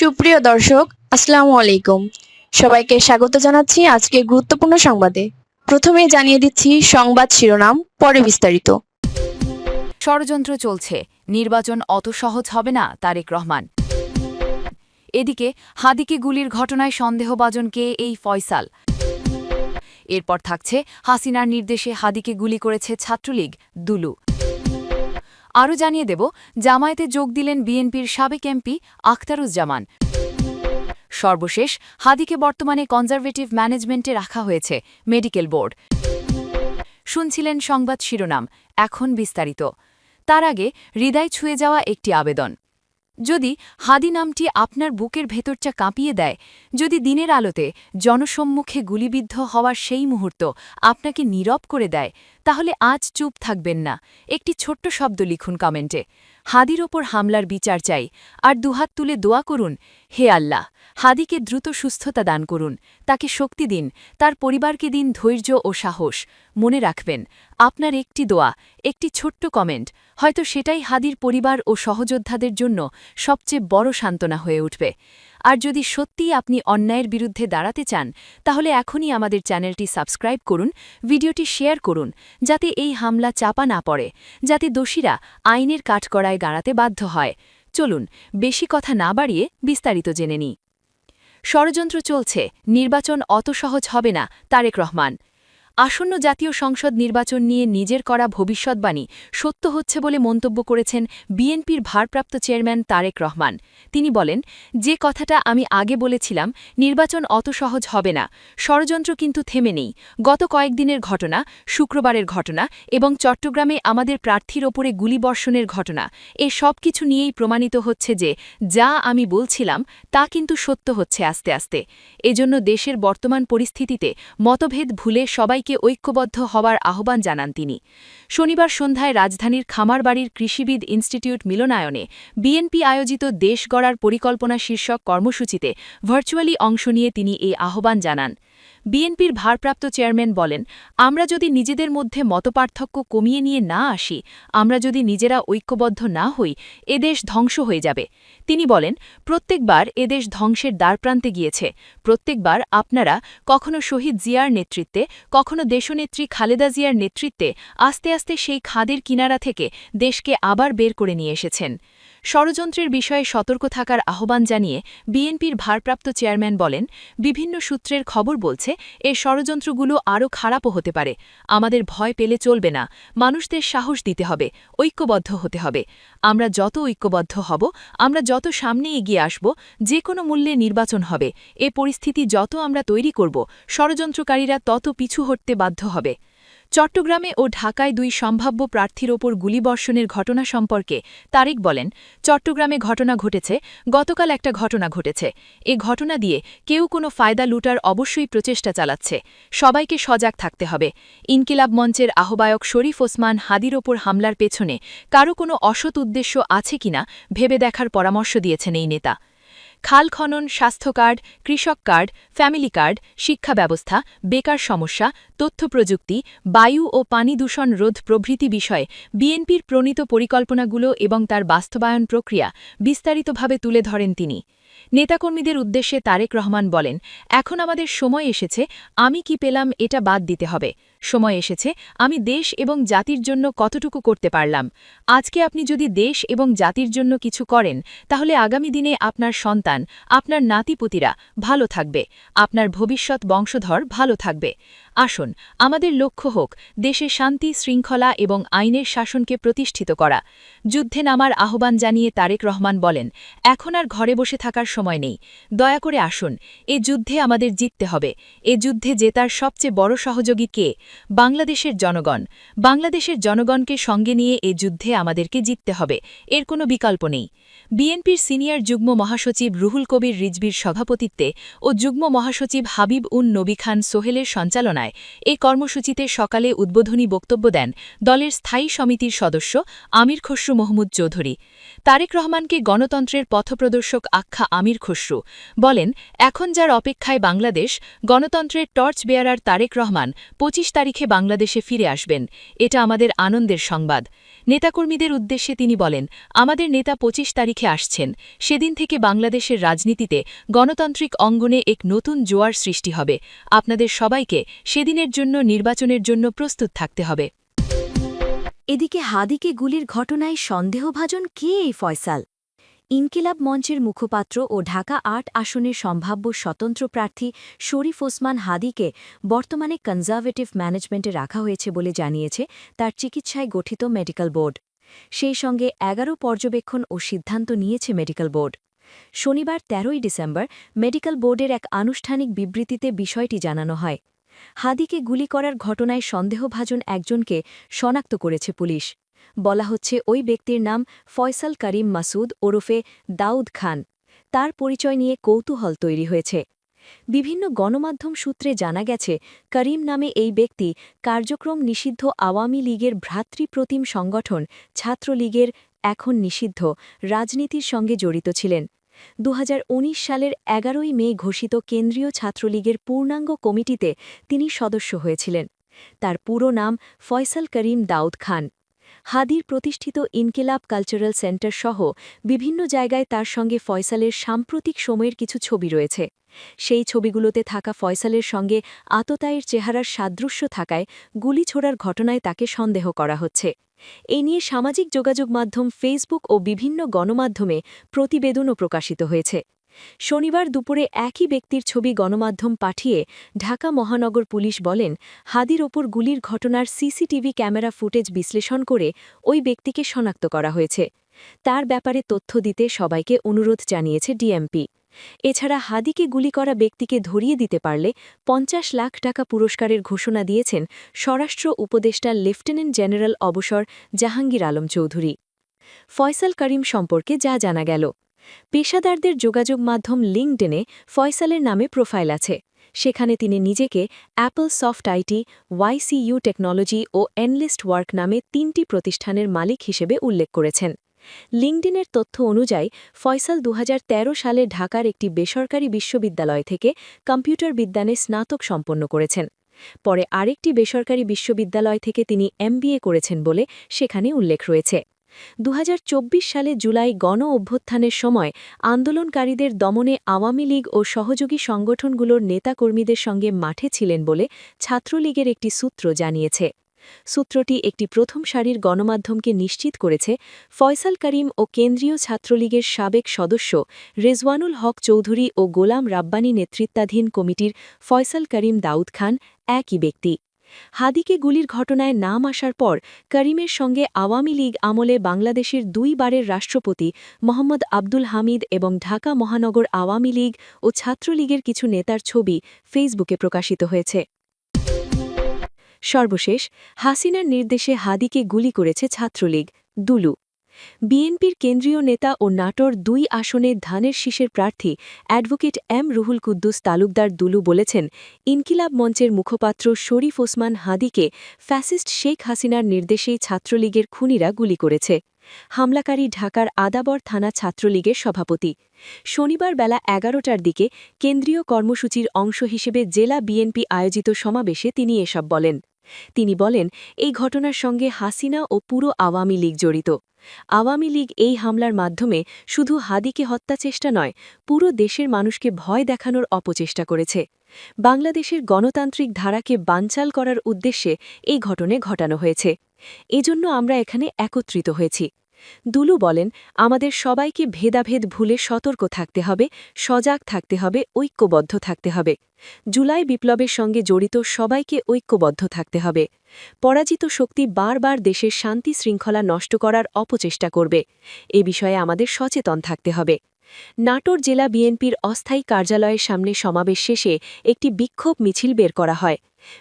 সুপ্রিয় দর্শক, আসসালামু আলাইকুম। সবাইকে স্বাগত জানাচ্ছি আজকে গুরুত্বপূর্ণ সংবাদে। প্রথমে জানিয়ে দিচ্ছি সংবাদ শিরোনাম, পরে বিস্তারিত। ষড়যন্ত্র চলছে। নির্বাচন অত সহজ হবে না, তারেক রহমান। এদিকে, হাদিকে গুলির ঘটনায় সন্দেহভাজনকে এই ফয়সাল। এরপর থাকছে হাসিনার নির্দেশে হাদিকে গুলি করেছে ছাত্রলীগ, দুলু। আরও জানিয়ে দেব, জামায়াতে যোগ দিলেন বিএনপির সাবেক এমপি আখতারুজ্জামান। সর্বশেষ, হাদিকে বর্তমানে কনজারভেটিভ ম্যানেজমেন্টে রাখা হয়েছে মেডিকেল বোর্ড। শুনছিলেন সংবাদ শিরোনাম, এখন বিস্তারিত। তার আগে, হৃদয় ছুঁয়ে যাওয়া একটি আবেদন। যদি হাদি নামটি আপনার বুকের ভেতরটা কাঁপিয়ে দেয়, যদি দিনের আলোতে জনসম্মুখে গুলিবিদ্ধ হওয়ার সেই মুহূর্ত আপনাকে নীরব করে দেয় তাহলে আজ চুপ থাকবেন না। একটি ছোট্ট শব্দ লিখুন কমেন্টে। হাদির ওপর হামলার বিচার চাই। আর দুহাত তুলে দোয়া করুন, হে আল্লাহ, হাদিকে দ্রুত সুস্থতা দান করুন। তাকে শক্তি দিন, তার পরিবারকে দিন ধৈর্য ও সাহস। মনে রাখবেন, আপনার একটি দোয়া, একটি ছোট্ট কমেন্ট, হয়তো সেটাই হাদির পরিবার ও সহযোদ্ধাদের জন্য সবচেয়ে বড় সান্ত্বনা হয়ে উঠবে। আর যদি সত্যিই আপনি অন্যায়ের বিরুদ্ধে দাঁড়াতে চান, তাহলে এখনই আমাদের চ্যানেলটি সাবস্ক্রাইব করুন, ভিডিওটি শেয়ার করুন, যাতে এই হামলা চাপা না পড়ে, যাতে দোষীরা আইনের কাঠকড়ায় গাড়াতে বাধ্য হয়। চলুন, বেশি কথা না বাড়িয়ে বিস্তারিত জেনে নিই। ষড়যন্ত্র চলছে, নির্বাচন অত সহজ হবে না, তারেক রহমান। আসন্ন জাতীয় সংসদ নির্বাচন নিয়ে নিজের করা ভবিষ্যৎবাণী সত্য হচ্ছে বলে মন্তব্য করেছেন বিএনপির ভারপ্রাপ্ত চেয়ারম্যান তারেক রহমান। তিনি বলেন, যে কথাটা আমি আগে বলেছিলাম, নির্বাচন অত সহজ হবে না। ষড়যন্ত্র কিন্তু থেমে নেই। গত কয়েকদিনের ঘটনা, শুক্রবারের ঘটনা এবং চট্টগ্রামে আমাদের প্রার্থীর ওপরে গুলিবর্ষণের ঘটনা, এ সব কিছু নিয়েই প্রমাণিত হচ্ছে যে যা আমি বলছিলাম, তা কিন্তু সত্য হচ্ছে আস্তে আস্তে। এজন্য দেশের বর্তমান পরিস্থিতিতে মতভেদ ভুলে সবাইকে ঐক্যবদ্ধ হওয়ার আহ্বান জানান তিনি। শনিবার সন্ধ্যায় রাজধানীর খামারবাড়ির কৃষিবিদ ইনস্টিটিউট মিলনায়নে বিএনপি আয়োজিত দেশ গড়ার পরিকল্পনা শীর্ষক কর্মসূচিতে ভার্চুয়ালি অংশ নিয়ে তিনি এই আহ্বান জানান। বিএনপির ভারপ্রাপ্ত চেয়ারম্যান বলেন, আমরা যদি নিজেদের মধ্যে মতপার্থক্য কমিয়ে নিয়ে না আসি, আমরা যদি নিজেরা ঐক্যবদ্ধ না হই এদেশ ধ্বংস হয়ে যাবে। তিনি বলেন, প্রত্যেকবার এদেশ ধ্বংসের দ্বারপ্রান্তে গিয়েছে। প্রত্যেকবার আপনারা কখনো শহীদ জিয়ার নেতৃত্বে, কখনো দেশনেত্রী খালেদা জিয়ার নেতৃত্বে আস্তে আস্তে সেই খাদের কিনারা থেকে দেশকে আবার বের করে নিয়ে এসেছেন। ষড়যন্ত্রের বিষয়ে সতর্ক থাকার আহ্বান জানিয়ে বিএনপির ভারপ্রাপ্ত চেয়ারম্যান বলেন, বিভিন্ন সূত্রের খবর বলছে, এ ষড়যন্ত্রগুলো আরও খারাপও হতে পারে। আমাদের ভয় পেলে চলবে না। মানুষদের সাহস দিতে হবে। ঐক্যবদ্ধ হতে হবে। আমরা যত ঐক্যবদ্ধ হব, আমরা যত সামনে এগিয়ে আসব, যে কোনো মূল্যে নির্বাচন হবে। এ পরিস্থিতি যত আমরা তৈরি করব, ষড়যন্ত্রকারীরা তত পিছু হটতে বাধ্য হবে। চট্টগ্রামে ও ঢাকায় দুই সম্ভাব্য প্রার্থীর ওপর গুলিবর্ষণের ঘটনা সম্পর্কে তারেক বলেন, চট্টগ্রামে ঘটনা ঘটেছে, গতকাল একটা ঘটনা ঘটেছে। এ ঘটনা দিয়ে কেউ কোনো ফায়দা লুটার অবশ্যই প্রচেষ্টা চালাচ্ছে। সবাইকে সজাগ থাকতে হবে। ইনকিলাব মঞ্চের আহ্বায়ক শরীফ ওসমান হাদির ওপর হামলার পেছনে কারও কোনো অসৎ উদ্দেশ্য আছে কিনা ভেবে দেখার পরামর্শ দিয়েছেন এই নেতা। খাল খনন, স্বাস্থ্য কার্ড, কৃষক কার্ড, ফ্যামিলি কার্ড, শিক্ষা ব্যবস্থা, বেকার সমস্যা, তথ্য প্রযুক্তি, বায়ু ও পানি দূষণ রোধ প্রভৃতি বিষয়ে বিএনপির প্রণীত পরিকল্পনাগুলো এবং তার বাস্তবায়ন প্রক্রিয়া বিস্তারিতভাবে তুলে ধরেন তিনি। নেতাকর্মীদের উদ্দেশ্যে তারেক রহমান বলেন, এখন আমাদের সময় এসেছে, আমি কি পেলাম এটা বাদ দিতে হবে। সময় এসেছে, আমি দেশ এবং জাতির জন্য কতটুকু করতে পারলাম। আজকে আপনি যদি দেশ এবং জাতির জন্য কিছু করেন, তাহলে আগামী দিনে আপনার সন্তান, আপনার নাতিপুতিরা ভালো থাকবে, আপনার ভবিষ্যৎ বংশধর ভালো থাকবে। আসুন, আমাদের লক্ষ্য হোক, দেশে শান্তি, শৃঙ্খলা এবং আইনের শাসনকে প্রতিষ্ঠিত করা। যুদ্ধে নামার আহ্বান জানিয়ে তারেক রহমান বলেন, এখন আর ঘরে বসে থাকার সময় নেই। দয়া করে আসুন, এ যুদ্ধে আমাদের জিততে হবে। এ যুদ্ধে জেতার সবচেয়ে বড় সহযোগী কে? বাংলাদেশের জনগণ। বাংলাদেশের জনগণকে সঙ্গে নিয়ে এ যুদ্ধে আমাদেরকে জিততে হবে, এর কোনো বিকল্প নেই। বিএনপির সিনিয়র যুগ্ম মহাসচিব রুহুল কবির রিজবির সভাপতিত্বে ও যুগ্ম মহাসচিব হাবিব উন নবী খান সোহেলের সঞ্চালনায় এ কর্মসূচিতে সকালে উদ্বোধনী বক্তব্য দেন দলের স্থায়ী সমিতির সদস্য আমির খসরু মোহাম্মদ চৌধুরী। তারেক রহমানকে গণতন্ত্রের পথপ্রদর্শক আখ্যা আমির খসরু বলেন, এখন যার অপেক্ষায় বাংলাদেশ, গণতন্ত্রের টর্চ বেয়ারার তারেক রহমান পঁচিশ তারিখে বাংলাদেশে ফিরে আসবেন। এটা আমাদের আনন্দের সংবাদ। নেতাকর্মীদের উদ্দেশ্যে তিনি বলেন, আমাদের নেতা পঁচিশ তারিখে আসছেন। সেদিন থেকে বাংলাদেশের রাজনীতিতে গণতান্ত্রিক অঙ্গনে এক নতুন জোয়ার সৃষ্টি হবে। আপনাদের সবাইকে সেদিনের জন্য নির্বাচনের জন্য প্রস্তুত থাকতে হবে। এদিকে হাদিকে গুলির ঘটনায় সন্দেহভাজন কে এই ফয়সাল? ইনকিলাব মঞ্চের মুখপাত্র ও ঢাকা আট আসনের সম্ভাব্য স্বতন্ত্র প্রার্থী শরীফ ওসমান হাদিকে বর্তমানে কনজারভেটিভ ম্যানেজমেন্টে রাখা হয়েছে বলে জানিয়েছে তার চিকিৎসায় গঠিত মেডিকেল বোর্ড। সেই সঙ্গে এগারো পর্যবেক্ষণ ও সিদ্ধান্ত নিয়েছে মেডিকেল বোর্ড। শনিবার তেরোই ডিসেম্বর মেডিকেল বোর্ডের এক আনুষ্ঠানিক বিবৃতিতে বিষয়টি জানানো হয়। হাদিকে গুলি করার ঘটনায় সন্দেহভাজন একজনকে শনাক্ত করেছে পুলিশ। বলা হচ্ছে ওই ব্যক্তির নাম ফয়সাল করিম মাসুদ ওরফে দাউদ খান। তার পরিচয় নিয়ে কৌতূহল তৈরি হয়েছে। বিভিন্ন গণমাধ্যম সূত্রে জানা গেছে, করিম নামে এই ব্যক্তি কার্যক্রম নিষিদ্ধ আওয়ামী লীগের ভ্রাতৃপ্রতিম সংগঠন ছাত্রলীগের এখন নিষিদ্ধ রাজনীতির সঙ্গে জড়িত ছিলেন। দু হাজার উনিশ সালের এগারোই মে ঘোষিত কেন্দ্রীয় ছাত্রলীগের পূর্ণাঙ্গ কমিটিতে তিনি সদস্য হয়েছিলেন। তার পুরো নাম ফয়সাল করিম দাউদ খান। হাদির প্রতিষ্ঠিত ইনকিলাব কালচারাল সেন্টার সহ বিভিন্ন জায়গায় তার সঙ্গে ফয়সালের সাম্প্রতিক সময়ের কিছু ছবি রয়েছে। সেই ছবিগুলোতে থাকা ফয়সালের সঙ্গে আততায়ের চেহারার সাদৃশ্য থাকায় গুলি ছোড়ার ঘটনায় তাকে সন্দেহ করা হচ্ছে। এ নিয়ে সামাজিক যোগাযোগ মাধ্যম ফেসবুক ও বিভিন্ন গণমাধ্যমে প্রতিবেদনও প্রকাশিত হয়েছে। শনিবার দুপুরে একই ব্যক্তির ছবি গণমাধ্যম পাঠিয়ে ঢাকা মহানগর পুলিশ বলেন, হাদির ওপর গুলির ঘটনার সিসিটিভি ক্যামেরা ফুটেজ বিশ্লেষণ করে ওই ব্যক্তিকে শনাক্ত করা হয়েছে। তার ব্যাপারে তথ্য দিতে সবাইকে অনুরোধ জানিয়েছে ডিএমপি। এছাড়া হাদিকে গুলি করা ব্যক্তিকে ধরিয়ে দিতে পারলে পঞ্চাশ লাখ টাকা পুরস্কারের ঘোষণা দিয়েছেন স্বরাষ্ট্র উপদেষ্টা লেফটেন্যান্ট জেনারেল অবসর জাহাঙ্গীর আলম চৌধুরী। ফয়সাল করিম সম্পর্কে যা জানা গেল। পেশাদারদের যোগাযোগ মাধ্যম লিঙ্কডেনে ফয়সালের নামে প্রোফাইল আছে। সেখানে তিনি নিজেকে Apple soft IT YCU technology O enlist work নামে তিনটি প্রতিষ্ঠানের মালিক হিসেবে উল্লেখ করেছেন। লিঙ্কডিনের তথ্য অনুযায়ী, ফয়সাল দু হাজার তেরো সালে ঢাকার একটি বেসরকারি বিশ্ববিদ্যালয় থেকে কম্পিউটার বিজ্ঞানে স্নাতক সম্পন্ন করেছেন। পরে আরেকটি বেসরকারি বিশ্ববিদ্যালয় থেকে তিনি এমবিএ করেছেন বলে সেখানে উল্লেখ রয়েছে। দু হাজার চব্বিশ সালে জুলাই গণ অভ্যুত্থানের সময় আন্দোলনকারীদের দমনে আওয়ামী লীগ ও সহযোগী সংগঠনগুলোর নেতাকর্মীদের সঙ্গে মাঠে ছিলেন বলে ছাত্রলীগের একটি সূত্র জানিয়েছে। সূত্রটি একটি প্রথম সারির গণমাধ্যমকে নিশ্চিত করেছে, ফয়সাল করিম ও কেন্দ্রীয় ছাত্রলীগের সাবেক সদস্য রেজওয়ানুল হক চৌধুরী ও গোলাম রাব্বানী নেতৃত্বাধীন কমিটির ফয়সাল করিম দাউদ খান একই ব্যক্তি। হাদিকে গুলির ঘটনায় নাম আসার পর করিমের সঙ্গে আওয়ামী লীগ আমলে বাংলাদেশের দুইবারের রাষ্ট্রপতি মোহাম্মদ আব্দুল হামিদ এবং ঢাকা মহানগর আওয়ামী লীগ ও ছাত্রলীগের কিছু নেতার ছবি ফেসবুকে প্রকাশিত হয়েছে। সর্বশেষ, হাসিনার নির্দেশে হাদিকে গুলি করেছে ছাত্রলীগ, দুলু। বিএনপির কেন্দ্রীয় নেতা ও নাটোর দুই আসনে ধানের শীষের প্রার্থী অ্যাডভোকেট এম রুহুল কুদ্দুস তালুকদার দুলু বলেছেন, ইনকিলাব মঞ্চের মুখপাত্র শরীফ ওসমান হাদিকে ফ্যাসিস্ট শেখ হাসিনার নির্দেশেই ছাত্রলীগের খুনিরা গুলি করেছে। হামলাকারী ঢাকার আদাবর থানা ছাত্রলীগের সভাপতি। শনিবার বেলা এগারোটার দিকে কেন্দ্রীয় কর্মসূচির অংশ হিসেবে জেলা বিএনপি আয়োজিত সমাবেশে তিনি এসব বলেন। তিনি বলেন, এই ঘটনার সঙ্গে হাসিনা ও পুরো আওয়ামী লীগ জড়িত। আওয়ামী লীগ এই হামলার মাধ্যমে শুধু হাদিকে হত্যা চেষ্টা নয়, পুরো দেশের মানুষকে ভয় দেখানোর অপচেষ্টা করেছে। বাংলাদেশের গণতান্ত্রিক ধারাকে বানচাল করার উদ্দেশ্যে এই ঘটনে ঘটানো হয়েছে। এজন্য আমরা এখানে একত্রিত হয়েছি। দুলু বলেন, আমাদের সবাইকে ভেদাভেদ ভুলে সতর্ক থাকতে হবে, সজাগ থাকতে হবে, ঐক্যবদ্ধ থাকতে হবে। জুলাই বিপ্লবের সঙ্গে জড়িত সবাইকে ঐক্যবদ্ধ থাকতে হবে। পরাজিত শক্তি বারবার দেশের শান্তি শৃঙ্খলা নষ্ট করার অপচেষ্টা করবে। এ বিষয়ে আমাদের সচেতন থাকতে হবে। নাটোর জেলা বিএনপির অস্থায়ী কার্যালয়ের সামনে সমাবেশ শেষে একটি বিক্ষোভ মিছিল বের করা হয়।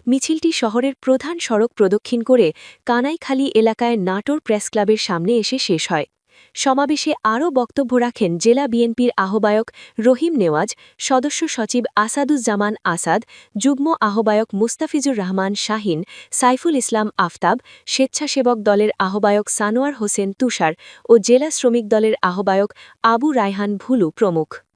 মিছিলটি শহরের প্রধান সড়ক প্রদক্ষিণ করে কানাইখালী এলাকায় নাটোর প্রেস ক্লাবের সামনে এসে শেষ হয়। সমাবেশে আরও বক্তব্য রাখেন জেলা বিএনপির আহ্বায়ক রহিম নেওয়াজ, সদস্য সচিব আসাদুজ্জামান আসাদ, যুগ্ম আহ্বায়ক মুস্তাফিজুর রহমান শাহিন, সাইফুল ইসলাম আফতাব, স্বেচ্ছাসেবক দলের আহ্বায়ক সানোয়ার হোসেন তুষার ও জেলা শ্রমিক দলের আহ্বায়ক আবু রায়হান ভুলু প্রমুখ।